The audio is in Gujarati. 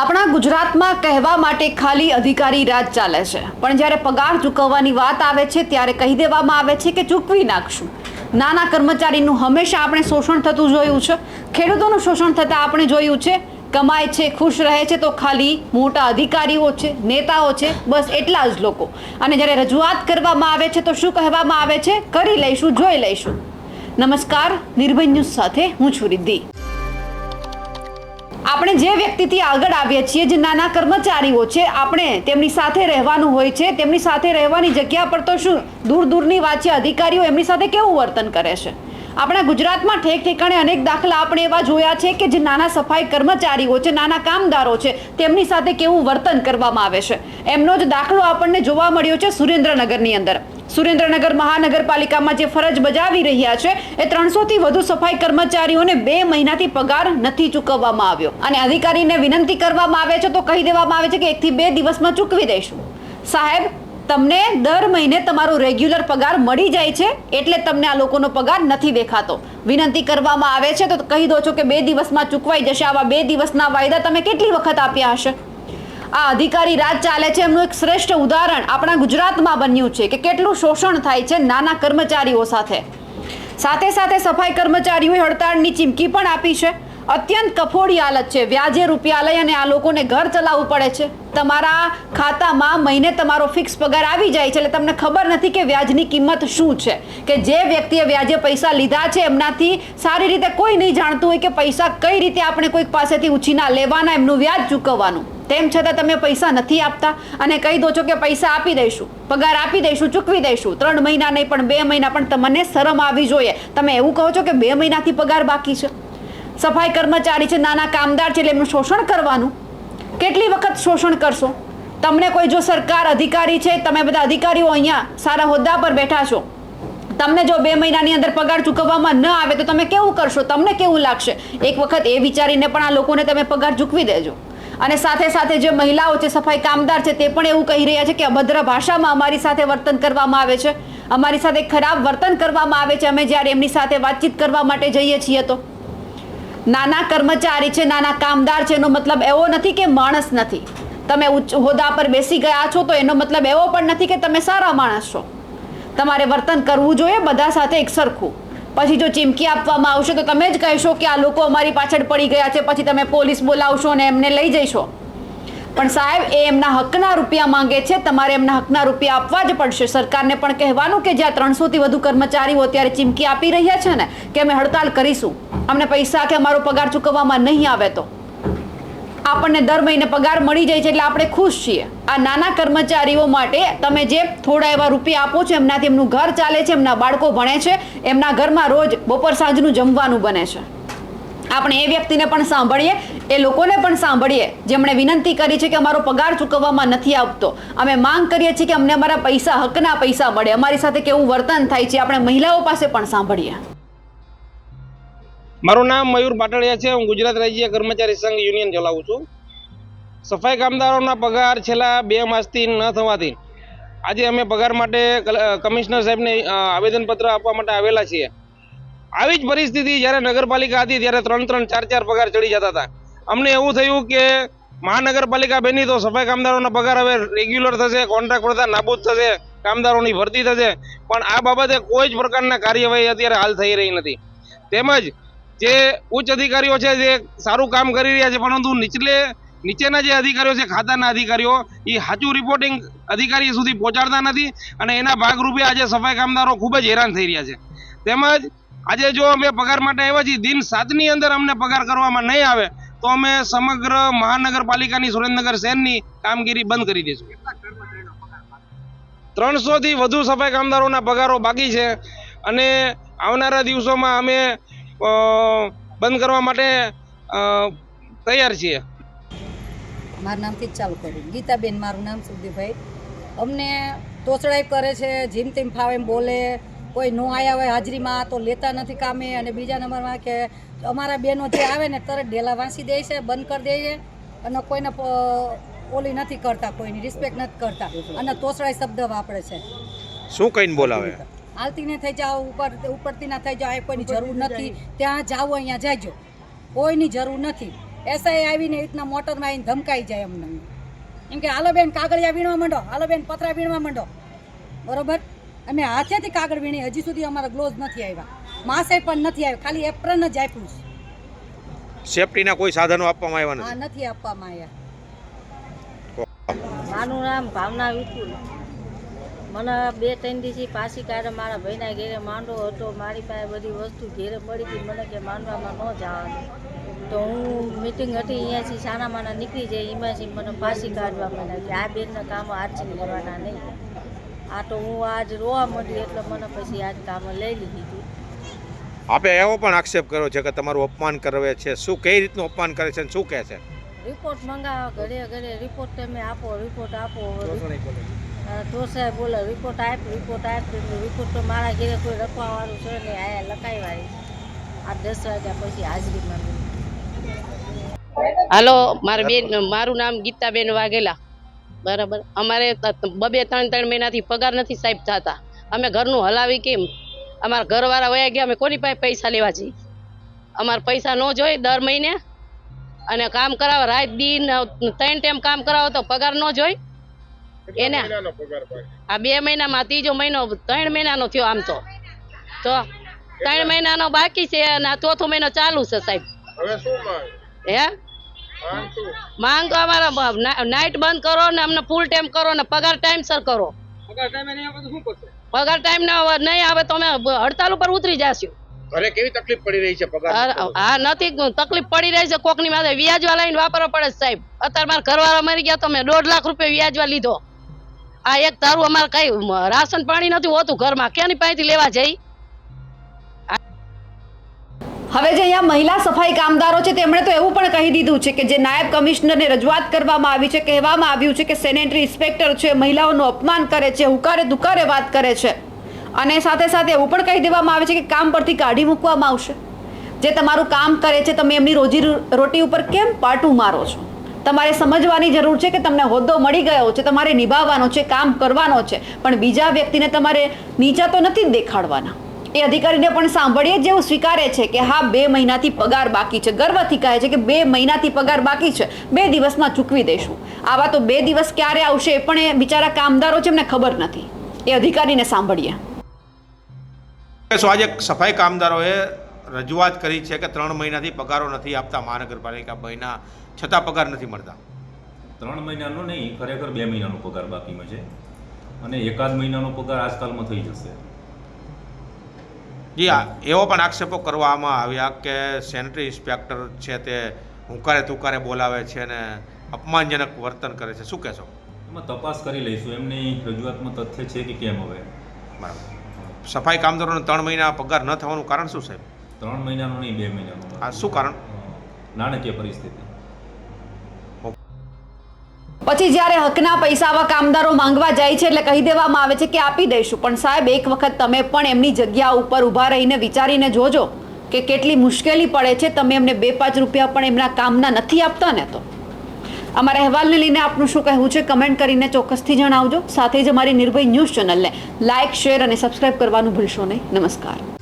આપણા ગુજરાતમાં કહેવા માટે ખાલી અધિકારી રાજ ચાલે છે. પણ જ્યારે પગાર ચૂકવવાની વાત આવે છે, ત્યારે કહી દેવામાં આવે છે કે ચૂકવી નાખશું. નાના કર્મચારીનું હંમેશા આપણે શોષણ થતું જોયું છે. ખેડૂતોનું શોષણ થતાં આપણે જોયું છે, કમાય છે, ખુશ રહે છે, તો ખાલી મોટા અધિકારીઓ છે, નેતાઓ છે, બસ એટલા જ લોકો. અને જ્યારે રજૂઆત કરવામાં આવે છે, તો શું કહેવામાં આવે છે? કરી લઈશું, જોઈ લઈશું. નમસ્કાર, નિર્ભય ન્યૂઝ સાથે હું છું રિદ્ધિ. આપણે જે વ્યક્તિથી આગળ આવીએ છીએ, જે નાના કર્મચારીઓ છે, આપણે તેમની સાથે રહેવાનું હોય છે, તેમની સાથે રહેવાની જગ્યા પર તો શું દૂર દૂરની વાત છે, અધિકારીઓ એમની સાથે કેવું વર્તન કરે છે? આપણા ગુજરાતમાં ઠેક ઠેકાણે અનેક દાખલા આપણે એવા જોયા છે કે જે નાના સફાઈ કર્મચારીઓ છે, નાના કામદારો છે, તેમની સાથે કેવું વર્તન કરવામાં આવે છે. એમનો જ દાખલો આપણને જોવા મળ્યો છે સુરેન્દ્રનગરની અંદર. સુરેન્દ્રનગર મહાનગરપાલિકામાં જે ફરજ બજાવી રહ્યા છે, એ ત્રણસોથી વધુ સફાઈ કર્મચારીઓને બે મહિનાથી પગાર નથી ચૂકવવામાં આવ્યો. અને અધિકારીને વિનંતી કરવામાં આવે છે તો કહી દેવામાં આવે છે કે એકથી બે દિવસમાં ચૂકવી દઈશું. સાહેબ તમને દર મહિને તમારો રેગ્યુલર પગાર મળી જાય છે, એટલે તમને આ લોકોનો પગાર નથી દેખાતો. વિનંતી કરવામાં આવે છે, તો કહી દો છો કે બે દિવસમાં ચૂકવાઈ જશે. આવા બે દિવસના વાયદા તમે કેટલી વખત આપ્યા હશે? આ અધિકારી રાજ ચાલે છે, એમનું એક શ્રેષ્ઠ ઉદાહરણ આપણા ગુજરાતમાં બન્યું છે કે કેટલું શોષણ થાય છે નાના કર્મચારીઓ સાથે. સાથે સાથે સફાઈ કર્મચારીઓએ હડતાળની ચીમકી પણ આપી છે. અત્યંત કફોડી હાલત છે. વ્યાજે રૂપિયા લઈ અને આ લોકોને ઘર ચલાવવું પડે છે. તમારા ખાતામાં મહિને તમારો ફિક્સ પગાર આવી જાય છે એટલે તમને ખબર નથી કે વ્યાજની કિંમત શું છે. કે જે વ્યક્તિએ વ્યાજે પૈસા લીધા છે એમનાથી સારી રીતે કોઈ નહીં જાણતું હોય કે પૈસા કઈ રીતે આપણે કોઈક પાસેથી ઉછીના લેવાના, એમનું વ્યાજ ચૂકવવાનું. તેમ છતાં તમે પૈસા નથી આપતા અને કહી દો છો કે પૈસા આપી દઈશું, પગાર આપી દઈશું, ચૂકવી દઈશું. ત્રણ મહિના નહીં પણ બે મહિના પણ તમને શરમ આવી જોઈએ. તમે એવું કહો છો કે બે મહિનાથી પગાર બાકી છે? સફાઈ કર્મચારી છે, નાના કામદાર છે, એટલે એમનું શોષણ કરવાનું. કેટલી વખત શોષણ કરશો? તમને કોઈ જો સરકાર અધિકારી છે, તમે બધા અધિકારીઓ અહીંયા સારા હોદ્દા પર બેઠા છો. તમને જો બે મહિનાની અંદર પગાર ચૂકવવામાં ન આવે, તો તમે કેવું કરશો? તમને કેવું લાગશે? એક વખત એ વિચારીને પણ આ લોકોને તમે પગાર ચૂકવી દેજો. અને સાથે સાથે જે મહિલાઓ છે, સફાઈ કામદાર છે, તે પણ એવું કહી રહ્યા છે કે અભદ્ર ભાષામાં અમારી સાથે વર્તન કરવામાં આવે છે. અમારી સાથે ખરાબ વર્તન કરવામાં આવે છે. અમે જ્યારે એમની સાથે વાતચીત કરવા માટે જઈએ છીએ, તો નાના કર્મચારી છે, નાના કામદાર છે, એનો મતલબ એવો નથી કે માણસ નથી. તમે ઉચ્ચ હોદ્દા પર બેસી ગયા છો, તો એનો મતલબ એવો પણ નથી કે તમે સારા માણસ છો. તમારે વર્તન કરવું જોઈએ, બધા સાથે એક સરખું. પછી જો ચીમકી આપવામાં આવશે, તો તમે જ કહેશો કે આ લોકો અમારી પાછળ પડી ગયા છે, પછી તમે પોલીસ બોલાવશો ને એમને લઈ જઈશો. પણ સાહેબ, એ એમના હકના રૂપિયા માંગે છે. તમારે એમના હકના રૂપિયા આપવા જ પડશે. સરકારને પણ કહેવાનું કે જ્યાં ત્રણસોથી વધુ કર્મચારીઓ અત્યારે ચીમકી આપી રહ્યા છે ને, કે અમે હડતાલ કરીશું. અમને પૈસા કે અમારો પગાર ચૂકવવામાં નહીં આવે તો. આપણને દર મહિને પગાર મળી જાય છે એટલે આપણે ખુશ છીએ. આ નાના કર્મચારીઓ માટે તમે જે થોડા એવા રૂપિયા આપો છો, એમનાથી એમનું ઘર ચાલે છે, એમના બાળકો ભણે છે, એમના ઘરમાં રોજ બપોર સાંજનું જમવાનું બને છે. આપણે એ વ્યક્તિને પણ સાંભળીએ, એ લોકોને પણ સાંભળીએ. જેમણે વિનંતી કરી છે કે અમારો પગાર ચૂકવવામાં નથી આવતો. અમે માંગ કરીએ છીએ કે અમને અમારા પૈસા, હકના પૈસા મળે. અમારી સાથે કેવું વર્તન થાય છે આપણે મહિલાઓ પાસે પણ સાંભળીએ. મારું નામ મયુર પાટડિયા છે. હું ગુજરાત રાજ્ય કર્મચારી સંઘ યુનિયન ચલાવું છું. સફાઈ કામદારોના પગાર છેલ્લા બે માસથી ન થવાથી આજે અમે પગાર માટે કમિશનર સાહેબને આવેદનપત્ર આપવા માટે આવેલા છીએ. આવી જ પરિસ્થિતિ જ્યારે નગરપાલિકા હતી ત્યારે ત્રણ ત્રણ ચાર ચાર પગાર ચડી જતા હતા. અમને એવું થયું કે મહાનગરપાલિકા બની તો સફાઈ કામદારોના પગાર હવે રેગ્યુલર થશે કોન્ટ્રાક્ટ પ્રથા નાબૂદ થશે, કામદારોની ભરતી થશે. પણ આ બાબતે કોઈ જ પ્રકારના કાર્યવાહી અત્યારે હાલ થઈ રહી નથી. તેમજ જે ઉચ્ચ અધિકારીઓ છે જે સારું કામ કરી રહ્યા છે, પરંતુ નીચલે, નીચેના જે અધિકારીઓ છે, ખાતાના અધિકારીઓ એ સાચું રિપોર્ટિંગ અધિકારી સુધી પહોંચાડતા નથી અને એના ભાગરૂપે આજે સફાઈ કામદારો ખૂબ જ હેરાન થઈ રહ્યા છે. તેમજ આજે જો અમે પગાર માટે આવ્યા છીએ, દિન સાતની અંદર અમને પગાર કરવામાં નહીં આવે, તો અમે સમગ્ર મહાનગરપાલિકાની સુરેન્દ્રનગર શહેરની કામગીરી બંધ કરી દઈશું. ત્રણસોથી વધુ સફાઈ કામદારોના પગારો બાકી છે અને આવનારા દિવસોમાં અમે બંધ કરવા માટે તૈયાર છીએ. મારું નામથી જ ચાલુ કરું. ગીતાબેન, મારું નામ સુરદીભાઈ અમને તોચડાઈ કરે છે, જીમ તેમ ફાવે બોલે. કોઈ નો આવ્યા હોય હાજરીમાં તો લેતા નથી કામે અને બીજા નંબરમાં કે અમારા બહેનો જે આવે ને તરત ડેલા વાંચી દે છે બંધ કરી દે છે અને કોઈને ઓલી નથી કરતા કોઈની રિસ્પેક્ટ નથી કરતા અને તોસડાય શબ્દ વાપરે છે. શું કહીને બોલાવે? હાલતી ને થઈ જાઓ ઉપર ઉપરથી ના થઈ જાઓ આ કોઈની જરૂર નથી. ત્યાં જાઓ અહીંયા જાજો. કોઈની જરૂર નથી. એસઆઈ આવીને એ રીતના મોટરમાં આવીને ધમકાઈ જાય અમને. એમ કે હાલો બેન કાગળિયા વીણવા માંડો હાલો બેન પતરા વીણવા માંડો. બરોબર? અમે હાથેથી કાગળ વીણી હજી સુધી અમારા ગ્લોઝ નથી આવ્યા. માસે પણ નથી આવ્યા ખાલી એપ્રન જ આપ્યું છે. સેફટીના કોઈ સાધનો આપવામાં આવ્યા નથી? નથી આપવામાં આવ્યા. મારું નામ ભાવના વિપુલ. મને બે ત્રણ દિવસથી પાછી કાઢે મારા ભાઈના ઘેરે માંડો હતો. મારી પાસે બધી વસ્તુ ઘેરે પડી હતી. મને કે માંડવામાં ન જવાનું. તો હું મિટિંગ હતી અહીંયાથી સાનામાના નીકળી જાય એમાંથી મને પાછી કાઢવા માંડ્યા કે આ બેનના કામો આરસી કરવાના નહીં. આ તો હું આજ રોવા માંડી એટલે મને પછી આજ કામ લઈ લીધી હતી આપે એવો પણ આક્ષેપ કર્યો છે કે તમારું અપમાન કરવે છે. શું કઈ રીતનું અપમાન કરે છે શું કહે છે? રિપોર્ટ મંગાવો ઘરે ઘરે રિપોર્ટ તમે આપો રિપોર્ટ આપો તો સાહેબ બોલે રિપોર્ટ આપ રિપોર્ટ આપ. રિપોર્ટ તો મારા ઘરે કોઈ રખવાવાળું છે ને આયા લખાઈ આ દસ વાગ્યા પછી હાજરીમાં હાલો મારે બેન મારું નામ ગીતાબેન વાઘેલા. બરાબર? અમારે બબે ત્રણ ત્રણ મહિનાથી પગાર નથી સાહેબ થતા. અમે ઘરનું હલાવી કેમ? અમારા ઘરવાળા વયા ગયા અમે કોની પાસે પૈસા લેવા જઈએ અમારે પૈસા ન જોઈએ દર મહિને. અને કામ કરાવો રાત દિન ત્રણ ટાઈમ કામ કરાવો તો પગાર ન જોઈ? એને? આ બે મહિનામાં ત્રીજો મહિનો ત્રણ મહિનાનો થયો આમ તો. તો ત્રણ મહિનાનો બાકી છે અને આ ચોથો મહિનો ચાલુ છે સાહેબ. હે? માંગ તો અમારા નાઇટ બંધ કરો ને અમને ફૂલ ટાઈમ કરો ને પગાર ટાઈમસર કરો. પગાર ટાઈમ ના આવે- નહીં આવે તો અમે હડતાલ ઉપર ઉતરી જાશું. ઘરે કેવી તકલીફ પડી રહી છે પગાર? આ- આ નથી તકલીફ પડી રહી છે કોકની માથે. વ્યાજવા લઈને વાપરવા પડે સાહેબ. અત્યારે મારા ઘરવાળા મરી ગયા તો મેં દોઢ લાખ રૂપિયા વ્યાજવા લીધો. આ એક તારું અમારે કઈ રાશન પાણી નથી હોતું ઘરમાં. ક્યાંની પાસેથી લેવા જઈ? હવે જે અહીંયા મહિલા સફાઈ કામદારો છે, તેમણે તો એવું પણ કહી દીધું છે કે જે નાયબ કમિશનરને રજૂઆત કરવામાં આવી છે, કહેવામાં આવ્યું છે કે સેનેટરી ઇન્સ્પેક્ટર છે, મહિલાઓનું અપમાન કરે છે, હુકારે દુકારે વાત કરે છે. અને સાથે સાથે એવું પણ કહી દેવામાં આવે છે કે કામ પરથી કાઢી મૂકવામાં આવશે. જે તમારું કામ કરે છે, તમે એમની રોજી રોટી ઉપર કેમ પાટું મારો છો? તમારે સમજવાની જરૂર છે કે તમને હોદ્દો મળી ગયો છે, તમારે નિભાવવાનો છે, કામ કરવાનો છે, પણ બીજા વ્યક્તિને તમારે નીચા તો નથી દેખાડવાના. એ અધિકારીને પણ સાંભળીએ જેવું સ્વીકારે છે કે હા બે મહિનાથી પગાર બાકી છે. ગર્વથી કહે છે કે બે મહિનાથી પગાર બાકી છે. બે દિવસમાં ચૂકવી દઈશું આવા તો બે દિવસ ક્યારે આવશે એ પણ એ બિચારા કામદારો છે એમને ખબર નથી. એ અધિકારીને સાંભળીએ. શું આજે સફાઈ કામદારોએ રજૂઆત કરી છે કે ત્રણ મહિનાથી પગારો નથી આપતા મહાનગરપાલિકા મહિના છતાં પગાર નથી મળતા. ત્રણ મહિનાનો નહીં ખરેખર બે મહિનાનો પગાર બાકીમાં છે. અને એકાદ મહિનાનો પગાર આજકાલમાં થઈ જશે. જી એવો પણ આક્ષેપો કરવામાં આવ્યા કે સેનેટરી ઇન્સ્પેક્ટર છે તે હુંકારે તુકારે બોલાવે છે અને અપમાનજનક વર્તન કરે છે. શું કહેશો? એમાં તપાસ કરી લઈશું. એમની રજૂઆતમાં તથ્ય છે કે કેમ હવે? બરાબર. સફાઈ કામદારોને ત્રણ મહિના પગાર ન થવાનું કારણ શું સાહેબ? ત્રણ મહિનાનો નહીં બે મહિનાનો. આ શું કારણ? નાણાકીય પરિસ્થિતિ. પછી જ્યારે હકના પૈસા આવા કામદારો માંગવા જાય છે એટલે કહી દેવામાં આવે છે કે આપી દઈશું. પણ સાહેબ, એક વખત તમે પણ એમની જગ્યા ઉપર ઊભા રહીને વિચારીને જોજો કે કેટલી મુશ્કેલી પડે છે. તમે એમને બે પાંચ રૂપિયા પણ એમના કામના નથી આપતા ને તો. અમારા અહેવાલને લઈને આપનું શું કહેવું છે? કમેન્ટ કરીને ચોક્કસથી જણાવજો. સાથે જ અમારી નિર્ભય ન્યૂઝ ચેનલને લાઇક શેર અને સબસ્ક્રાઇબ કરવાનું ભૂલશો નહીં. નમસ્કાર.